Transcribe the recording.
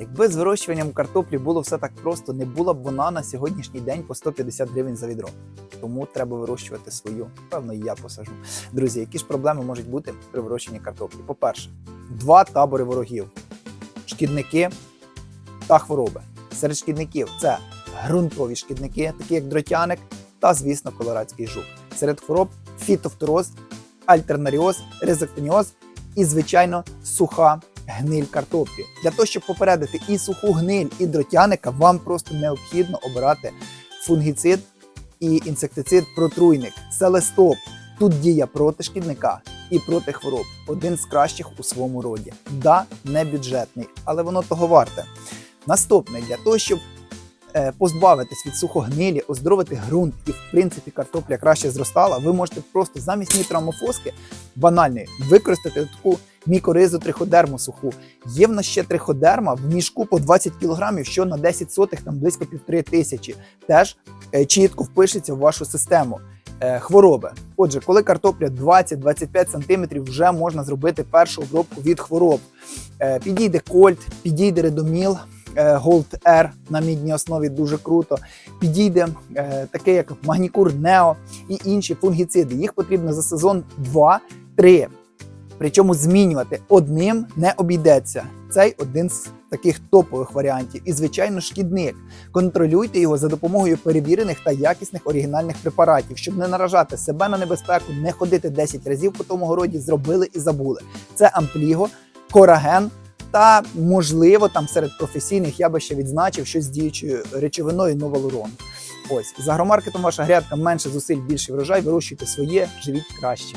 Якби з вирощуванням картоплі було все так просто, не була б вона на сьогоднішній день по 150 гривень за відро. Тому треба вирощувати свою. Певно, і я посажу. Друзі, які ж проблеми можуть бути при вирощуванні картоплі? По-перше, два табори ворогів: шкідники та хвороби. Серед шкідників це ґрунтові шкідники, такі як дротяник та, звісно, колорадський жук. Серед хвороб фітофтороз, альтернаріоз, резектоніоз і, звичайно, суха гниль картоплі. Для того, щоб попередити і суху гниль, і дротяника, вам просто необхідно обирати фунгіцид і інсектицид протруйник селестоп. Тут дія проти шкідника і проти хвороб. Один з кращих у своєму роді. Да, не бюджетний, але воно того варте. Наступне для того, щоб позбавитись від сухогнилі, оздоровити ґрунт і, в принципі, картопля краще зростала, ви можете просто замість нітрамофоски банальної використати таку мікоризу триходерму суху. Є в нас ще триходерма в мішку по 20 кг, що на 10 сотих, там близько півтори тисячі. Теж е, чітко впишеться в вашу систему. Е, Хвороби. Отже, коли картопля 20-25 см, вже можна зробити першу обробку від хвороб. Е, Підійде кольт, підійде редоміл, е, Gold R на мідній основі дуже круто. Підійде е, таке, як Магнікур Нео і інші фунгіциди. Їх потрібно за сезон 2-3. Причому змінювати одним не обійдеться. Цей один з таких топових варіантів. І, звичайно, шкідник. Контролюйте його за допомогою перевірених та якісних оригінальних препаратів, щоб не наражати себе на небезпеку, не ходити 10 разів по тому городі, зробили і забули. Це ампліго, кораген. Та можливо там серед професійних я би ще відзначив щось з діючою речовиною новолурон. Ось за агромаркетом ваша грядка менше зусиль, більший врожай. Вирощуйте своє, живіть краще.